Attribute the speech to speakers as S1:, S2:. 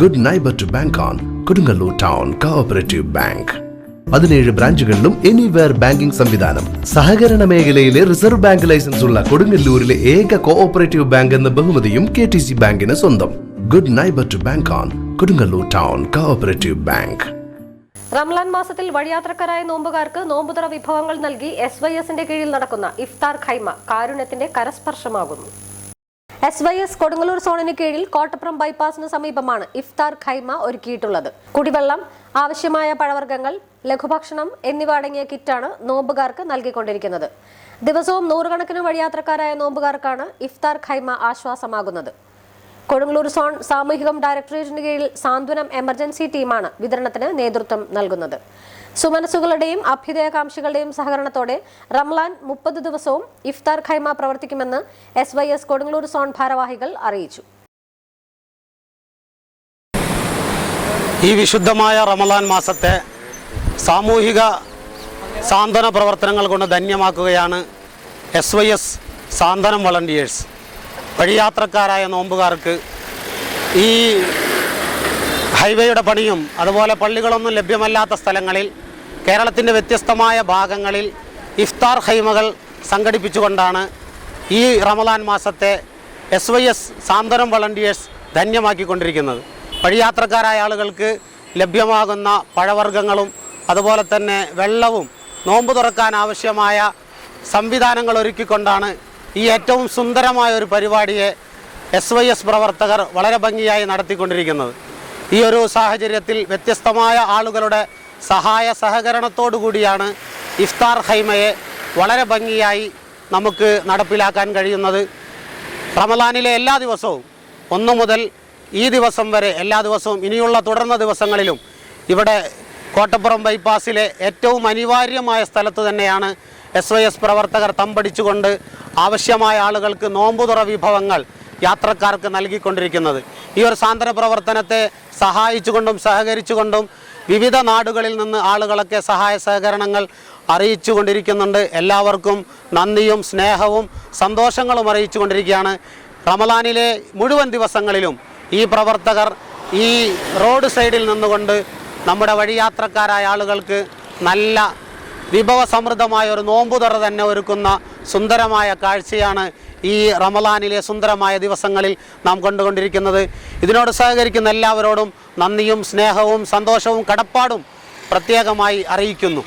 S1: Good neighbour to bank on Kodungallur town cooperative bank പതിനേഴ് ബ്രാഞ്ചുകളിലും anywhere banking സംവിധാനം. സഹകരണ മേഖലയിലെ റിസർവ് ബാങ്ക് ലൈസൻസ് ഉള്ള കൊടുങ്ങല്ലൂരിലെ ഏക കോഓപ്പറേറ്റീവ് ബാങ്ക് എന്ന ബഹുമതിയും കെ ടി സി ബാങ്കിന് സ്വന്തം. Good neighbour to bank on Kodungallur town cooperative bank
S2: Ramadan മാസത്തിൽ വഴിയാത്രക്കാരായ നോമ്പുകാർക്ക് നോമ്പുതറ വിഭവങ്ങൾ നൽകി എസ് വൈ എസിന്റെ കീഴിൽ നടക്കുന്ന ഇഫ്താർ ഖൈമ കാരുണ്യത്തിന്റെ കരസ്പർശമാകുന്നു. എസ് വൈ എസ് കൊടുങ്ങല്ലൂർ സോണിന് കീഴിൽ കോട്ടപ്പുറം ബൈപ്പാസിന് സമീപമാണ് ഇഫ്താർ ഖൈമ ഒരുക്കിയിട്ടുള്ളത്. കുടിവെള്ളം ആവശ്യമായ പഴവർഗങ്ങൾ ലഘുഭക്ഷണം എന്നിവ അടങ്ങിയ കിറ്റാണ് നോമ്പുകാർക്ക് നൽകിക്കൊണ്ടിരിക്കുന്നത്. ദിവസവും നൂറുകണക്കിന് വഴിയാത്രക്കാരായ നോമ്പുകാർക്കാണ് ഇഫ്താർ ഖൈമ ആശ്വാസമാകുന്നത്. കൊടുങ്ങല്ലൂർ സോൺ സാമൂഹികം ഡയറക്ടറേറ്റിന് കീഴിൽ സാന്ത്വനം എമർജൻസി ടീമാണ് വിതരണത്തിന് നേതൃത്വം നൽകുന്നത്. സുമനസുകളുടെയും അഭ്യുദയകാംക്ഷികളുടെയും സഹകരണത്തോടെ റംലാൻ മുപ്പത് ദിവസവും ഇഫ്താർ ഖൈമ പ്രവർത്തിക്കുമെന്ന് S Y S Kodungallur zone ഭാരവാഹികൾ അറിയിച്ചു.
S3: ഈ വിശുദ്ധമായ റമലാൻ മാസത്തെ സാമൂഹിക സാന്ത്വന പ്രവർത്തനങ്ങൾ കൊണ്ട് ധന്യമാക്കുകയാണ് S Y S Santhwanam volunteers. വഴിയാത്രക്കാരായ നോമ്പുകാർക്ക് ഈ ഹൈവേയുടെ പണിയും അതുപോലെ പള്ളികളൊന്നും ലഭ്യമല്ലാത്ത സ്ഥലങ്ങളിൽ കേരളത്തിന്റെ വ്യത്യസ്തമായ ഭാഗങ്ങളിൽ ഇഫ്താർ ഹൈമകൾ സംഘടിപ്പിച്ചുകൊണ്ടാണ് ഈ റമദാൻ മാസത്തെ S Y S Santhwanam volunteers ധന്യമാക്കിക്കൊണ്ടിരിക്കുന്നത്. വഴിയാത്രക്കാരായ ആളുകൾക്ക് ലഭ്യമാകുന്ന പഴവർഗങ്ങളും അതുപോലെ തന്നെ വെള്ളവും നോമ്പ് തുറക്കാൻ ആവശ്യമായ സംവിധാനങ്ങൾ ഒരുക്കിക്കൊണ്ടാണ് ഈ ഏറ്റവും സുന്ദരമായ ഒരു പരിപാടിയെ എസ് വൈ എസ് പ്രവർത്തകർ വളരെ ഭംഗിയായി നടത്തിക്കൊണ്ടിരിക്കുന്നത്. ഈ ഒരു സാഹചര്യത്തിൽ വ്യത്യസ്തമായ ആളുകളുടെ സഹായ സഹകരണത്തോടു കൂടിയാണ് ഇഫ്താർ ഹൈമയെ വളരെ ഭംഗിയായി നമുക്ക് നടപ്പിലാക്കാൻ കഴിയുന്നത്. റമദാനിലെ എല്ലാ ദിവസവും ഒന്നു മുതൽ ഈ ദിവസം വരെ എല്ലാ ദിവസവും ഇനിയുള്ള തുടർന്ന ദിവസങ്ങളിലും ഇവിടെ കോട്ടപ്പുറം ബൈപ്പാസിലെ ഏറ്റവും അനിവാര്യമായ സ്ഥലത്ത് തന്നെയാണ് എസ് വൈ എസ് പ്രവർത്തകർ തമ്പടിച്ചുകൊണ്ട് ആവശ്യമായ ആളുകൾക്ക് നോമ്പുതുറ വിഭവങ്ങൾ യാത്രക്കാർക്ക് നൽകിക്കൊണ്ടിരിക്കുന്നത്. ഈ ഒരു സാന്ത്വന പ്രവർത്തനത്തെ സഹായിച്ചുകൊണ്ടും സഹകരിച്ചുകൊണ്ടും വിവിധ നാടുകളിൽ നിന്ന് ആളുകളൊക്കെ സഹായ സഹകരണങ്ങൾ അറിയിച്ചുകൊണ്ടിരിക്കുന്നുണ്ട്. എല്ലാവർക്കും നന്ദിയും സ്നേഹവും സന്തോഷങ്ങളും അറിയിച്ചു കൊണ്ടിരിക്കുകയാണ് റമലാനിലെ മുഴുവൻ ദിവസങ്ങളിലും ഈ പ്രവർത്തകർ ഈ റോഡ് സൈഡിൽ നിന്നുകൊണ്ട് നമ്മുടെ വഴിയാത്രക്കാരായ ആളുകൾക്ക് നല്ല വിഭവസമൃദ്ധമായ ഒരു നോമ്പുതുറ തന്നെ ഒരുക്കുന്ന സുന്ദരമായ കാഴ്ചയാണ് ഈ റമലാനിലെ സുന്ദരമായ ദിവസങ്ങളിൽ നാം കണ്ടുകൊണ്ടിരിക്കുന്നത്. ഇതിനോട് സഹകരിക്കുന്ന എല്ലാവരോടും നന്ദിയും സ്നേഹവും സന്തോഷവും കടപ്പാടും പ്രത്യേകമായി അറിയിക്കുന്നു.